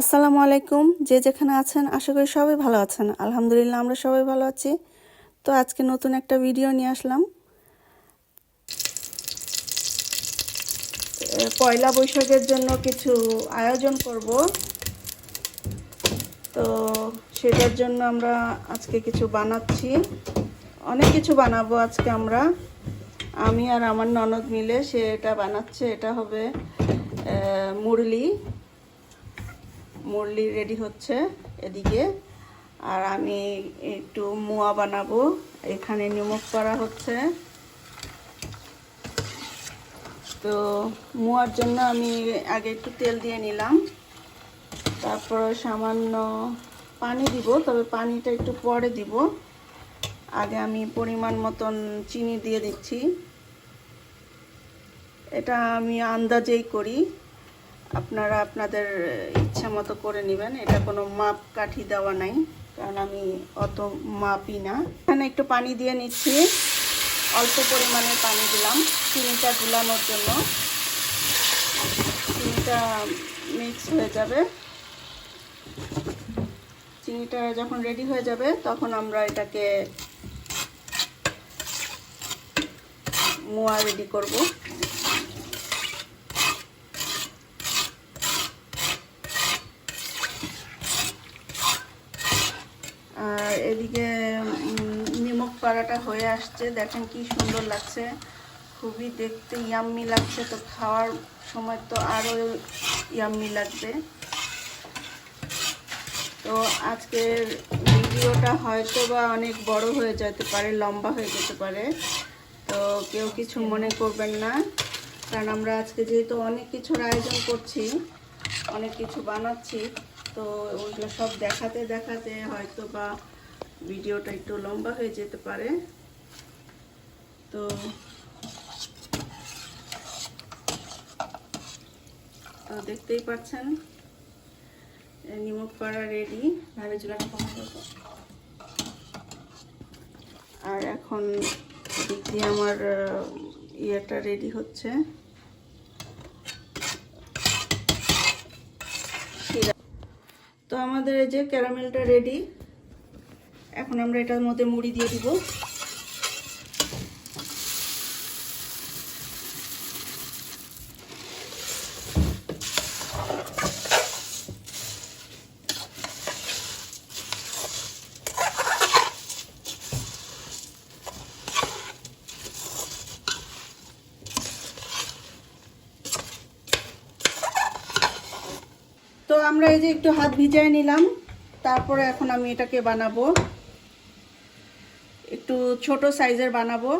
আসসালামু আলাইকুম। যে যেখানে আছেন, আশা করি সবাই ভালো আছেন। আলহামদুলিল্লাহ, আমরা সবাই ভালো আছি। তো আজকে নতুন একটা ভিডিও নিয়ে আসলাম। পয়লা বৈশাখের জন্য কিছু আয়োজন করব। তো সেটার জন্য আমরা আজকে কিছু বানাচ্ছি। অনেক কিছু বানাবো আজকে আমরা। আমি আর আমার ননদ মিলে সে এটা বানাচ্ছে। এটা হবে মুরলি। মুরলি রেডি হচ্ছে এদিকে। আর আমি একটু মোয়া বানাবো। এখানে নিমক করা হচ্ছে। তো মোয়ার জন্য আমি আগে একটু তেল দিয়ে নিলাম। তারপর সামান্য পানি দিব, তবে পানিটা একটু পরে দিব। আগে আমি পরিমাণ মতন চিনি দিয়ে দিচ্ছি। এটা আমি আন্দাজেই করি। আপনারা আপনাদের ইচ্ছা মতো করে নেবেন। এটা কোনো মাপ কাঠি দেওয়া নাই, কারণ আমি অত মাপই না। এখানে একটু পানি দিয়ে নিচ্ছি। অল্প পরিমাণে পানি দিলাম, চিনিটা গুলানোর জন্য। চিনিটা মিক্স হয়ে যাবে। চিনিটা যখন রেডি হয়ে যাবে, তখন আমরা এটাকে মোয়া রেডি করব আর এদিকে উম, নিমক হয়ে আসছে। দেখেন কি সুন্দর লাগছে। খুবই দেখতে ইয়াম্মি লাগছে। তো খাওয়ার সময় তো আরও ইয়াম্মি লাগবে। তো আজকের ভিডিওটা হয়তো বা অনেক বড় হয়ে যেতে পারে, লম্বা হয়ে যেতে পারে। তো কেউ কিছু মনে করবেন না। কারণ আমরা আজকে যেহেতু অনেক কিছুর আয়োজন করছি, অনেক কিছু বানাচ্ছি, তো ওইগুলো সব দেখাতে দেখাতে হয়তো বা ভিডিওটা একটু লম্বা হয়ে যেতে পারে তো তো দেখতেই পাচ্ছেন নিমক করা রেডি ভালো চুলাটা কমা। আর এখন দিয়ে আমার ইয়েটা রেডি হচ্ছে। তো আমাদের এই যে ক্যারামেলটা রেডি এখন আমরা এটার মধ্যে মুড়ি দিয়ে দিব। তো আমরা এই যে একটু হাত ভিজায় নিলাম, তারপরে এখন আমি এটাকে বানাবো। একটু ছোট সাইজের বানাবো।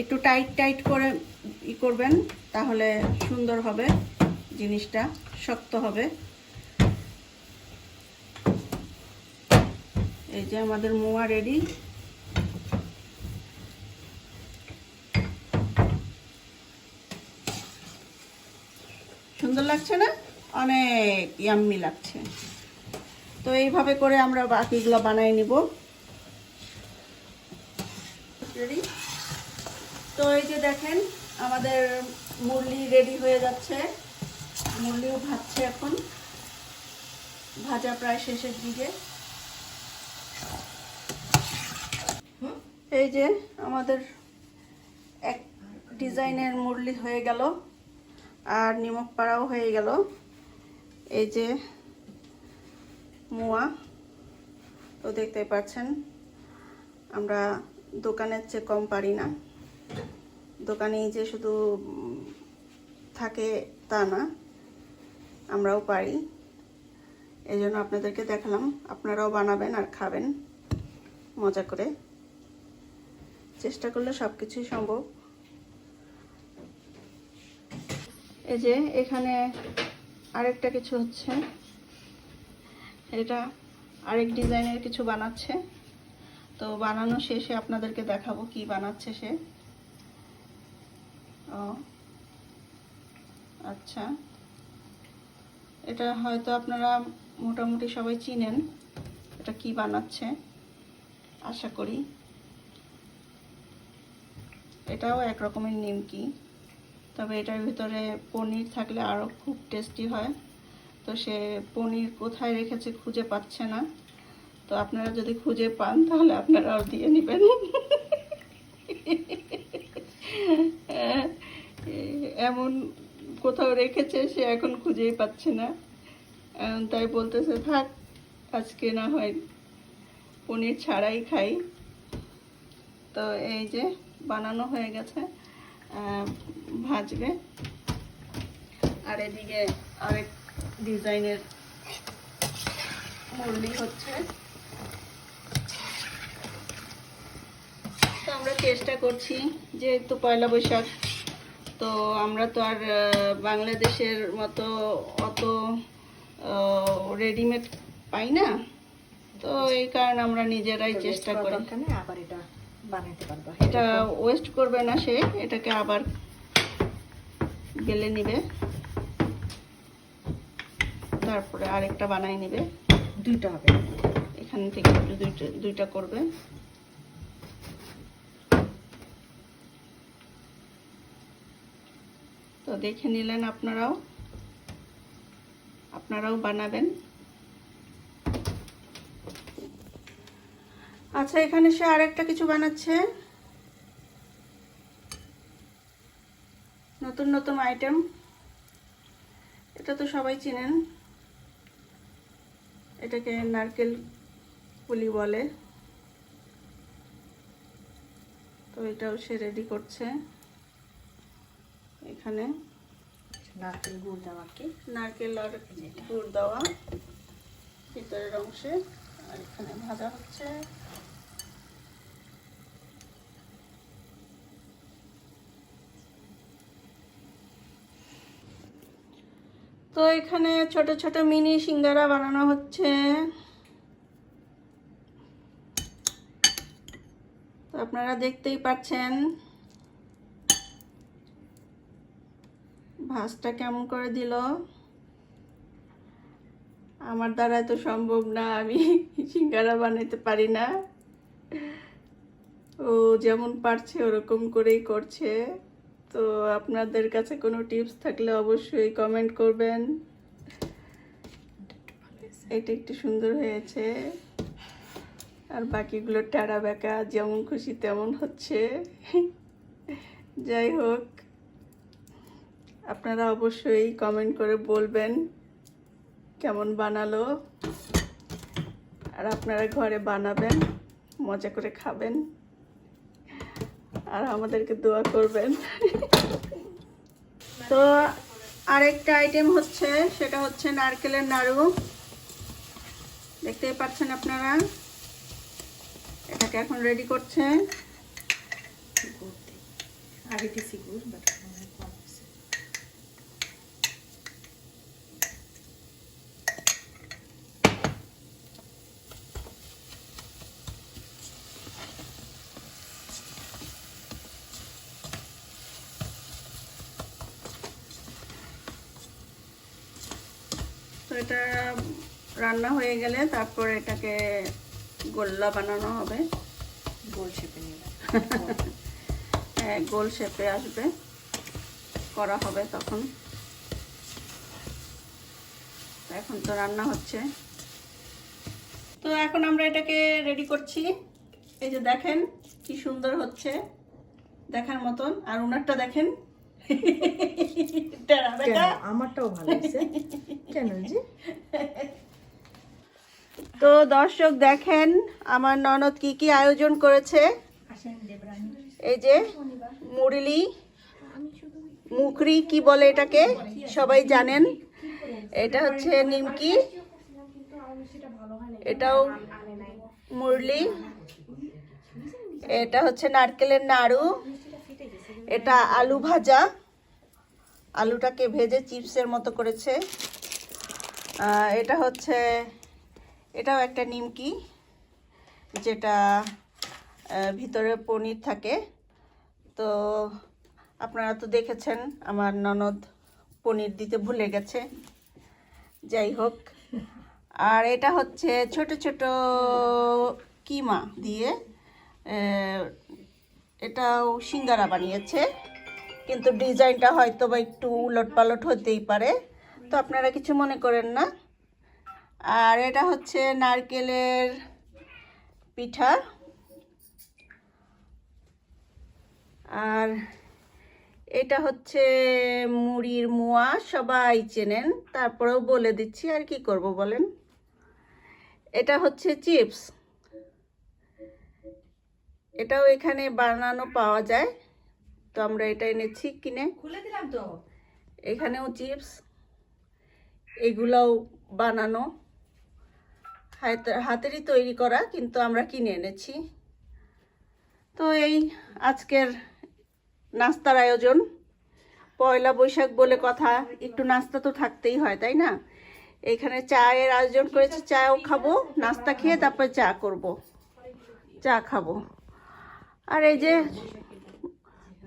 একটু টাইট টাইট করে ই করবেন, তাহলে সুন্দর হবে জিনিসটা, শক্ত হবে। এই যে আমাদের মোয়া রেডি। সুন্দর লাগছে না? অনেক ইয়াম্মি লাগছে। তো এইভাবে করে আমরা বাকিগুলো বানাই নিব। রেডি তো এই যে দেখেন, আমাদের মুরলি রেডি হয়ে যাচ্ছে। মুরলিও ভাজছে এখন। ভাজা প্রায় শেষের দিকে। এই যে আমাদের এক ডিজাইনের মুরলি হয়ে গেল। আর নিমক পাড়াও হয়ে গেল। এই যে মোয়া। তো দেখতে পাচ্ছেন, আমরা দোকানের চেয়ে কম পারি না। দোকানে যে শুধু থাকে তা না, আমরাও পারি। এই জন্য আপনাদেরকে দেখালাম, আপনারাও বানাবেন আর খাবেন। মজা করে। চেষ্টা করলে সব কিছুই সম্ভব। এই যে এখানে আরেকটা কিছু হচ্ছে। এটা আরেক ডিজাইনের কিছু বানাচ্ছে। তো বানানো শেষে আপনাদেরকে দেখাবো কি বানাচ্ছে সে। ও আচ্ছা। এটা হয়তো আপনারা মোটামুটি সবাই চিনেন, এটা কি বানাচ্ছে, আশা করি। এটাও এক রকমের নিমকি, তবে এটার ভিতরে পনির থাকলে আরও খুব টেস্টি হয়। তো সে পনির কোথায় রেখেছে খুঁজে পাচ্ছে না। তো আপনারা যদি খুঁজে পান, তাহলে আপনারা আপনারাও দিয়ে নেবেন। এমন কোথাও রেখেছে, সে এখন খুঁজেই পাচ্ছে না। তাই বলতেছে, থাক, আজকে না হয় পনির ছাড়াই খাই। তো এই যে বানানো হয়ে গেছে ভাজবে। আর এদিকে আরেক ডিজাইনের মুরলি হচ্ছে। তো আমরা চেষ্টা করছি যেহেতু পয়লা বৈশাখ তো আমরা তো আর বাংলাদেশের মতো অত রেডিমেড পাই না। তো এই কারণে আমরা নিজেরাই চেষ্টা করি। আবার এটা পারবা। এটা ওয়েস্ট করবে না সে এটাকে আবার গেলে নিবে। তারপরে আরেকটা বানাই নেবে। দুইটা হবে। এখান থেকে দুইটা দুইটা করবে। তো দেখে নিলেন আপনারাও। আপনারাও বানাবেন। আচ্ছা এখানে সে আরেকটা কিছু বানাচ্ছে। নতুন নতুন আইটেম এটা তো সবাই চিনেন। এটাকে নারকেল পুলি বলে। তো এটাও সে রেডি করছে। এখানে নারকেল গুড় দেওয়া কি? নারকেল আর গুড় দেওয়া ভিতরের অংশে। আর এখানে ভাজা হচ্ছে। তো এখানে ছোট ছোট মিনি সিঙ্গারা বানানো হচ্ছে। তো আপনারা দেখতেই পাচ্ছেন। ভাজটা কেমন করে দিল? আমার দ্বারা তো সম্ভব না, আমি সিঙ্গারা বানাইতে পারি না। ও যেমন পারছে, ওরকম করেই করছে। তো আপনাদের কাছে কোনো টিপস থাকলে অবশ্যই কমেন্ট করবেন। এটা একটু সুন্দর হয়েছে। আর বাকিগুলো টেরা বেঁকা, যেমন খুশি তেমন হচ্ছে। যাই হোক, আপনারা অবশ্যই কমেন্ট করে বলবেন কেমন বানালো। আর আপনারা ঘরে বানাবেন, মজা করে খাবেন। আর আমাদেরকে দোয়া করবেন। তো আরেকটা আইটেম হচ্ছে, সেটা হচ্ছে নারকেলের নাড়ু। দেখতেই পাচ্ছেন আপনারা? এটাকে এখন রেডি করছে। আগে দিছি গুড় অনেক কম হয়েছে তো এটা রান্না হয়ে গেলে তারপর এটাকে গোল্লা বানানো হবে। গোল শেপে হ্যাঁ, গোল শেপে আসবে। করা হবে তখন। এখন তো রান্না হচ্ছে। তো এখন আমরা এটাকে রেডি করছি। এই যে দেখেন কি সুন্দর হচ্ছে। দেখার মতন। আর ওনারটা দেখেন। আমারটাও ভালো কেন যে? তো দর্শক দেখেন, আমার ননদ কি কি আয়োজন করেছে? এই যে মুরলি, মুখরি কি বলে এটাকে? সবাই জানেন। এটা হচ্ছে নিমকি। এটাও মুরলি। এটা হচ্ছে নারকেলের নাড়ু। এটা আলু ভাজা। আলুটাকে ভেজে চিপসের মতো করেছে। এটা হচ্ছে এটাও একটা নিমকি, যেটা ভিতরে পনির থাকে। তো আপনারা তো দেখেছেন, আমার ননদ পনির দিতে ভুলে গেছে। যাই হোক। আর এটা হচ্ছে ছোট ছোট কিমা দিয়ে এটাও সিঙ্গারা বানিয়েছে। কিন্তু ডিজাইনটা হয়তো বা একটু উলট পালট হতেই পারে। তো আপনারা কিছু মনে করেন না। আর এটা হচ্ছে নারকেলের পিঠা। আর এটা হচ্ছে মুড়ির মোয়া সবাই চেনেন। তারপরেও বলে দিচ্ছি আর কি করব বলেন। এটা হচ্ছে চিপস। এটাও এখানে বানানো পাওয়া যায়। তো আমরা এটা এনেছি কিনে। খুলে দিলাম তো? এখানেও চিপস। এগুলাও বানানো। হাতেরই তৈরি করা, কিন্তু আমরা কিনে এনেছি। তো এই আজকের নাস্তার আয়োজন। পয়লা বৈশাখ বলে কথা, একটু নাস্তা তো থাকতেই হয়, তাই না? এখানে চায়ের আয়োজন করেছি, চাও খাব, নাস্তা খেয়ে তারপরে চা করব। চা খাব। আর এই যে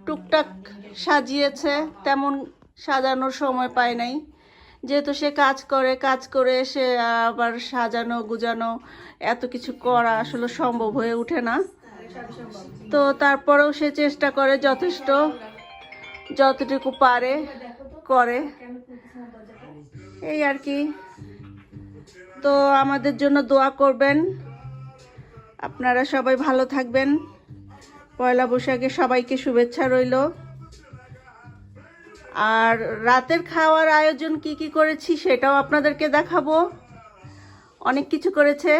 টুকটাক সাজিয়েছে, তেমন সাজানোর সময় পায় নাই। যেহেতু সে কাজ করে কাজ করে সে আবার সাজানো, গুজানো, এত কিছু করা আসলে সম্ভব হয়ে ওঠে না। তো তারপরেও সে চেষ্টা করে যথেষ্ট, যতটুকু পারে করে। এই আর কি। তো আমাদের জন্য দোয়া করবেন। আপনারা সবাই ভালো থাকবেন। পয়লা বৈশাখে সবাইকে শুভেচ্ছা রইল। আর রাতের খাওয়ার আয়োজন কি কি করেছি সেটাও আপনাদেরকে দেখাবো। অনেক কিছু করেছে।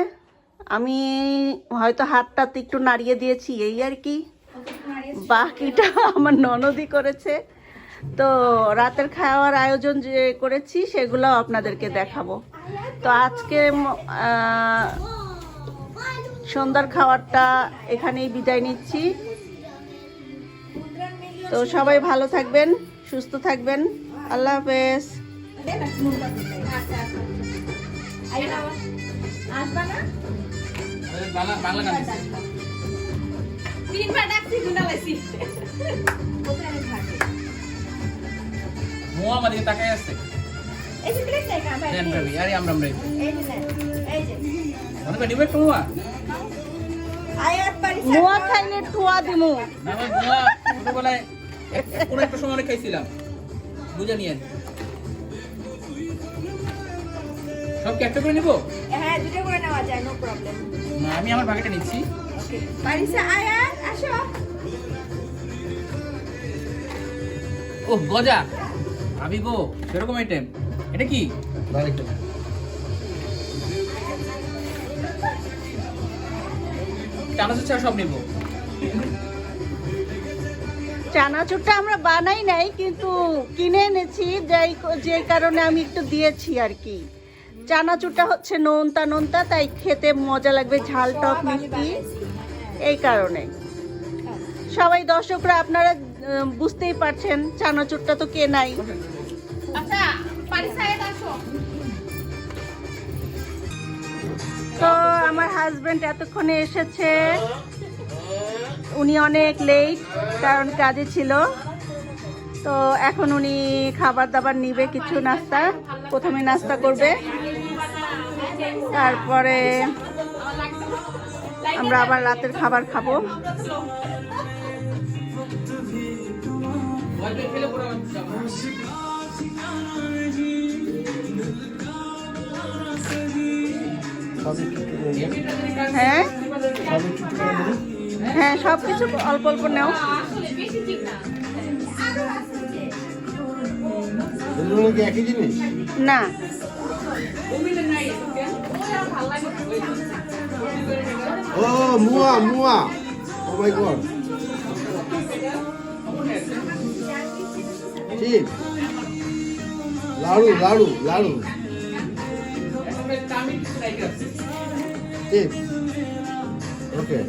আমি হয়তো হাতটাতে একটু নাড়িয়ে দিয়েছি, এই আর কি। বাকিটা আমার ননদই করেছে। তো রাতের খাওয়ার আয়োজন যে করেছি সেগুলো আপনাদেরকে দেখাবো। তো আজকে সন্ধ্যার খাবারটা এখানেই বিদায় নিচ্ছি। তো সবাই ভালো থাকবেন। সুস্থ থাকবেন। আল্লাহ হাফেজ। বাংলা বাংলা তাকায় আছে এই যে প্লেট নাই কাম আরে আমরা আমরা এই যে এই যে অনেক ডিবে একটু আয়াত পারি মুয়া খাইলে ঠুয়া দিমু। আমি মোয়া এক- কোনো একটা সময় অনেক খাইছিলাম। বুঝে নিয়েন সব কি একটা করে নিবো? হ্যাঁ দুটো করে নেওয়া যায় নো প্রবলেম না আমি আমার ভাগেটা নিচ্ছি। পারিসা আয়াত আসো। ও গজা। ভাবি গো সেরকম আইটেম এটা কি? চানাচুর ছাড়া সব নিবো। চানাচুরটা আমরা বানাই নাই কিন্তু কিনে এনেছি যাই যে কারণে আমি একটু দিয়েছি আর কি। চানাচুরটা হচ্ছে নোনতা নোনতা তাই খেতে মজা লাগবে ঝাল টক মিষ্টি। এই কারণে। সবাই দর্শকরা আপনারা বুঝতেই পারছেন চানাচুরটা তো কে নাই। আচ্ছা তো আমার হাজবেন্ড এতক্ষণে এসেছে। উনি অনেক লেট কারণ কাজে ছিল। তো এখন উনি খাবার দাবার নিবে কিছু নাস্তা। প্রথমে নাস্তা করবে। তারপরে আমরা আবার রাতের খাবার খাব। হ্যাঁ হ্যাঁ সব কিছু অল্প অল্প নাও। এগুলো একই জিনিস? না। ও মুয়া মুয়া। ও মাই গড ঠিক। লাড়ু লাড়ু লাড়ু। ঠিক। ওকে